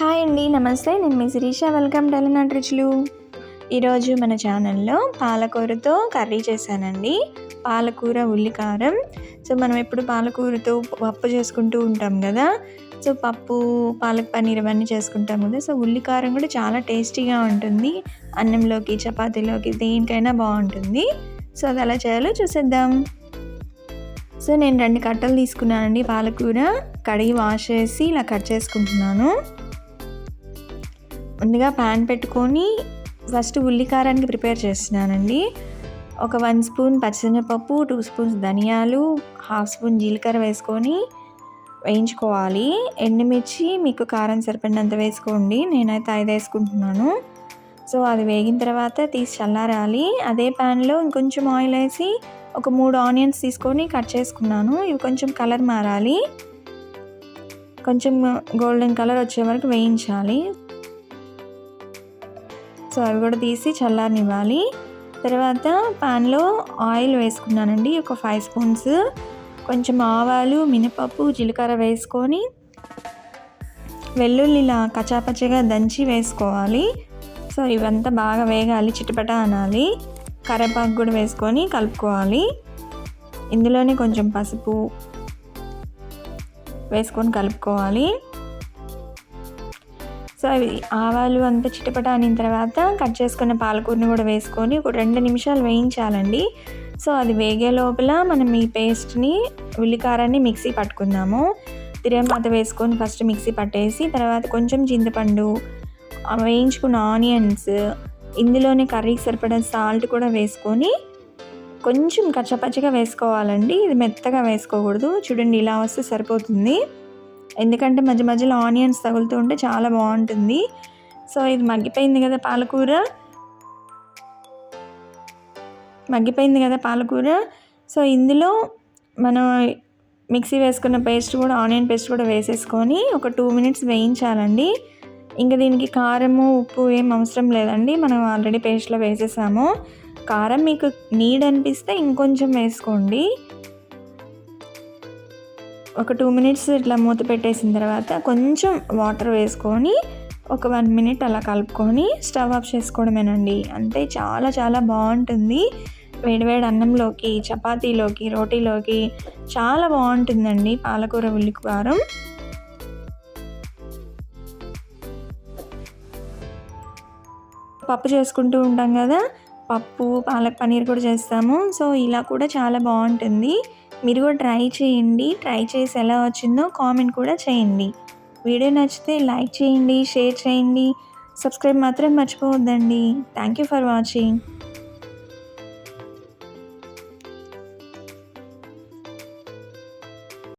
Hi అండి నమస్తే. నేను మీ శిరీష. వెల్కమ్ టు ఎలనాట్ రుచులు. ఈరోజు మన ఛానల్లో పాలకూరతో కర్రీ చేశానండి. పాలకూర ఉల్లికారం. సో మనం ఎప్పుడు పాలకూరతో పప్పు చేసుకుంటూ ఉంటాం కదా. సో పప్పు పాలక్ పన్నీర్ ఇవన్నీ చేసుకుంటాం కదా. సో ఉల్లికారం కూడా చాలా టేస్టీగా ఉంటుంది. అన్నంలోకి చపాతీలోకి దేనికైనా బాగుంటుంది. సో అది ఎలా చేయాలో చూసేద్దాం. సో నేను రెండు కట్టలు తీసుకున్నానండి పాలకూర. కడిగి వాష్ చేసి ఇలా కట్ చేసుకుంటున్నాను. ముందుగా ప్యాన్ పెట్టుకొని ఫస్ట్ ఉల్లికారానికి ప్రిపేర్ చేస్తున్నానండి. ఒక వన్ స్పూన్ పచ్చిశనగపప్పు టూ స్పూన్స్ ధనియాలు హాఫ్ స్పూన్ జీలకర్ర వేసుకొని వేయించుకోవాలి. ఎండుమిర్చి మీకు కారం సరిపడినంత వేసుకోండి. నేనైతే ఐదు వేసుకుంటున్నాను. సో అది వేగిన తర్వాత తీసి చల్లారాలి. అదే ప్యాన్లో ఇంకొంచెం ఆయిల్ వేసి ఒక మూడు ఆనియన్స్ తీసుకొని కట్ చేసుకున్నాను. ఇవి కొంచెం కలర్ మారాలి. కొంచెం గోల్డెన్ కలర్ వచ్చే వరకు వేయించాలి. సో అవి కూడా తీసి చల్లారనివ్వాలి. తర్వాత పాన్లో ఆయిల్ వేసుకున్నానండి ఒక ఫైవ్ స్పూన్స్. కొంచెం ఆవాలు మినపప్పు జీలకర్ర వేసుకొని వెల్లుల్లి ఇలా కచాపచగా దంచి వేసుకోవాలి. సో ఇవంతా బాగా వేగాలి చిటపట అనాలి. కరేపాకు కూడా వేసుకొని కలుపుకోవాలి. ఇందులోనే కొంచెం పసుపు వేసుకొని కలుపుకోవాలి. సో అవి ఆవాలు అంతా చిటపట అనిన తర్వాత కట్ చేసుకున్న పాలకూరని కూడా వేసుకొని ఒక రెండు నిమిషాలు వేయించాలండి. సో అది వేగే లోపల మనం ఈ పేస్ట్ని ఉల్లికారాన్ని మిక్సీ పట్టుకుందాము. తిరగమాత వేసుకొని ఫస్ట్ మిక్సీ పట్టేసి తర్వాత కొంచెం చింతపండు వేయించుకున్న ఆనియన్స్ ఇందులోనే కర్రీకి సరిపడా సాల్ట్ కూడా వేసుకొని కొంచెం కచ్చపచ్చగా వేసుకోవాలండి. ఇది మెత్తగా వేసుకోకూడదు. చూడండి ఇలా వస్తే సరిపోతుంది. ఎందుకంటే మధ్య మధ్యలో ఆనియన్స్ తగులుతూ ఉంటే చాలా బాగుంటుంది. సో ఇది మగ్గిపోయింది కదా పాలకూర. మగ్గిపోయింది కదా పాలకూర. సో ఇందులో మనం మిక్సీ వేసుకున్న పేస్ట్ కూడా ఆనియన్ పేస్ట్ కూడా వేసేసుకొని ఒక టూ మినిట్స్ వేయించాలండి. ఇంకా దీనికి కారము ఉప్పు ఏం అవసరం లేదండి. మనం ఆల్రెడీ పేస్ట్లో వేసేసాము. కారం మీకు నీడ్ అనిపిస్తే ఇంకొంచెం వేసుకోండి. ఒక టూ మినిట్స్ ఇట్లా మూత పెట్టేసిన తర్వాత కొంచెం వాటర్ వేసుకొని ఒక వన్ మినిట్ అలా కలుపుకొని స్టవ్ ఆఫ్ చేసుకోవడమేనండి. అంతే చాలా చాలా బాగుంటుంది. వేడివేడి అన్నంలోకి చపాతీలోకి రోటీలోకి చాలా బాగుంటుందండి పాలకూర ఉల్లికారం పప్పు చేసుకుంటూ ఉంటాం కదా పప్పు పాలక్ పన్నీర్ కూడా చేస్తాము. సో ఇలా కూడా చాలా బాగుంటుంది. మీరు కూడా ట్రై చేయండి. ట్రై చేసి ఎలా వచ్చిందో కామెంట్ కూడా చేయండి. వీడియో నచ్చితే లైక్ చేయండి షేర్ చేయండి. సబ్స్క్రైబ్ మాత్రం మర్చిపోవద్దండి. Thank you for watching.